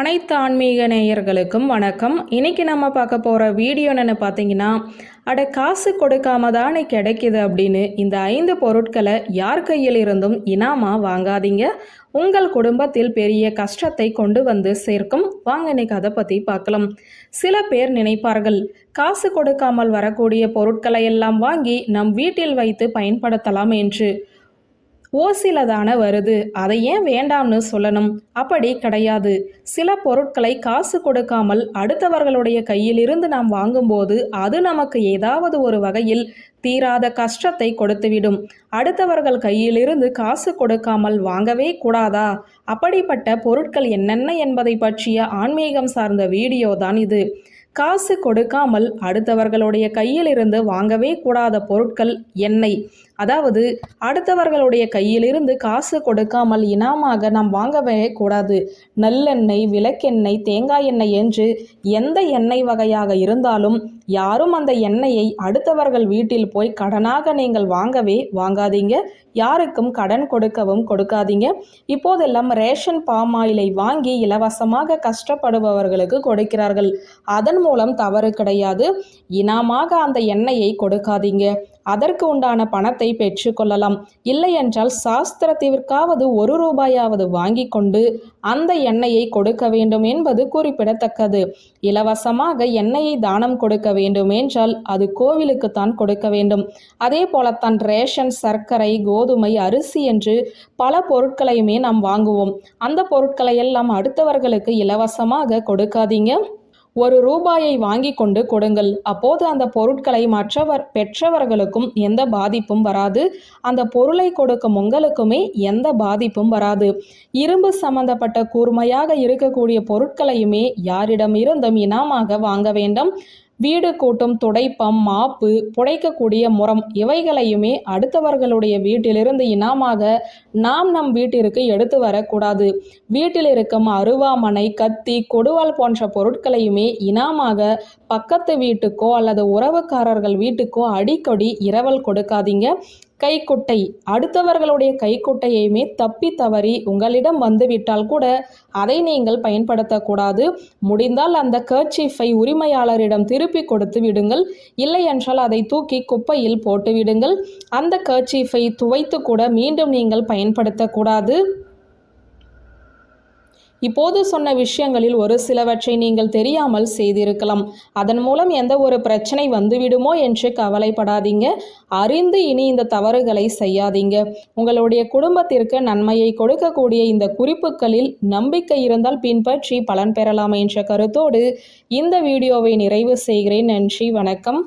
அனைத்து ஆன்மீக நேயர்களுக்கும் வணக்கம். இன்னைக்கு நம்ம பார்க்க போகிற வீடியோ என்னென்னு பார்த்தீங்கன்னா அட காசு கொடுக்காம தானே கிடைக்குது அப்படின்னு இந்த ஐந்து பொருட்களை யார் கையில் இருந்தும் இனாமா வாங்காதீங்க. உங்கள் குடும்பத்தில் பெரிய கஷ்டத்தை கொண்டு வந்து சேர்க்கும். வாங்க இன்னைக்கு அதை பற்றி பார்க்கலாம். சில பேர் நினைப்பார்கள் காசு கொடுக்காமல் வரக்கூடிய பொருட்களை எல்லாம் வாங்கி நம் வீட்டில் வைத்து பயன்படுத்தலாம் என்று. ஓசில தானே வருது. அதை ஏன் வேண்டாம்னு சொல்லணும்? அப்படி கிடையாது. சில பொருட்களை காசு கொடுக்காமல் அடுத்தவர்களுடைய கையிலிருந்து நாம் வாங்கும்போது அது நமக்கு ஏதாவது ஒரு வகையில் தீராத கஷ்டத்தை கொடுத்துவிடும். அடுத்தவர்கள் கையிலிருந்து காசு கொடுக்காமல் வாங்கவே கூடாதா? அப்படிப்பட்ட பொருட்கள் என்னென்ன என்பதை பற்றிய ஆன்மீகம் சார்ந்த வீடியோ தான் இது. காசு கொடுக்காமல் அடுத்தவர்களுடைய கையிலிருந்து வாங்கவே கூடாத பொருட்கள் எண்ணெய் அதாவது அடுத்தவர்களுடைய கையிலிருந்து காசு கொடுக்காமல் இனாமாக நாம் வாங்கவே கூடாது நல்லெண்ணெய் விளக்கெண்ணெய் தேங்காய் எண்ணெய் என்று எந்த எண்ணெய் வகையாக இருந்தாலும் யாரும் அந்த எண்ணெயை அடுத்தவர்கள் வீட்டில் போய் கடனாக நீங்கள் வாங்கவே வாங்காதீங்க. யாருக்கும் கடன் கொடுக்கவும் கொடுக்காதீங்க. இப்போதெல்லாம் ரேஷன் பாம் ஆயிலை வாங்கி இலவசமாக கஷ்டப்படுபவர்களுக்கு கொடுக்கிறார்கள். அதன் மூலம் தவறு கிடையாது. இனாமாக அந்த எண்ணெயை கொடுக்காதீங்க. அதற்கு உண்டான பணத்தை பெற்றுக்கொள்ளலாம் இல்லை என்றால் சாஸ்திரத்திற்காவது ஒரு ரூபாயாவது வாங்கி கொண்டு அந்த எண்ணெயை கொடுக்க வேண்டும் என்பது குறிப்பிடத்தக்கது. இலவசமாக எண்ணெயை தானம் கொடுக்க வேண்டும் என்றால் அது கோவிலுக்குத்தான் கொடுக்க வேண்டும். அதே போலத்தான் ரேஷன் சர்க்கரை கோதுமை அரிசி என்று பல பொருட்களையுமே நாம் வாங்குவோம். அந்த பொருட்களை எல்லாம் அடுத்தவர்களுக்கு இலவசமாக கொடுக்காதீங்க. ஒரு ரூபாயை வாங்கி கொண்டு கொடுங்கள். அப்போது அந்த பொருட்களை மற்றவர் பெற்றவர்களுக்கும் எந்த பாதிப்பும் வராது. அந்த பொருளை கொடுக்கும் உங்களுக்குமே எந்த பாதிப்பும் வராது. இரும்பு சம்பந்தப்பட்ட கூர்மையாக இருக்கக்கூடிய பொருட்களையுமே யாரிடம் இருந்தும் இனாமாக வாங்க வேண்டும். வீடு கூட்டும் துடைப்பம் மாப்பு புடைக்கக்கூடிய முறம் இவைகளையுமே அடுத்தவர்களுடைய வீட்டிலிருந்து இனாமாக நாம் நம் வீட்டிற்கு எடுத்து வரக்கூடாது. வீட்டில் இருக்கும் அருவாமனை கத்தி கொடுவாள் போன்ற பொருட்களையுமே இனாமாக பக்கத்து வீட்டுக்கோ அல்லது உறவுக்காரர்கள் வீட்டுக்கோ அடிக்கடி இரவல் கொடுக்காதீங்க. கைக்குட்டை. அடுத்தவர்களுடைய கைக்குட்டையுமே தப்பி தவறி உங்களிடம் வந்துவிட்டால் கூட அதை நீங்கள் பயன்படுத்தக்கூடாது. முடிந்தால் அந்த கர்ச்சீஃபை உரிமையாளரிடம் திருப்பி கொடுத்து விடுங்கள். இல்லை என்றால் அதை தூக்கி குப்பையில் போட்டுவிடுங்கள். அந்த கர்ச்சீஃபை துவைத்து கூட மீண்டும் நீங்கள் பயன்படுத்தக்கூடாது. இப்போது சொன்ன விஷயங்களில் ஒரு சிலவற்றை நீங்கள் தெரியாமல் செய்திருக்கலாம். அதன் மூலம் எந்த ஒரு பிரச்சனை வந்துவிடுமோ என்று கவலைப்படாதீங்க. அறிந்து இனி இந்த தவறுகளை செய்யாதீங்க. உங்களுடைய குடும்பத்திற்கு நன்மையை கொடுக்கக்கூடிய இந்த குறிப்புகளில் நம்பிக்கை இருந்தால் பின்பற்றி பலன் பெறலாம் என்ற கருத்தோடு இந்த வீடியோவை நிறைவு செய்கிறேன். நன்றி வணக்கம்.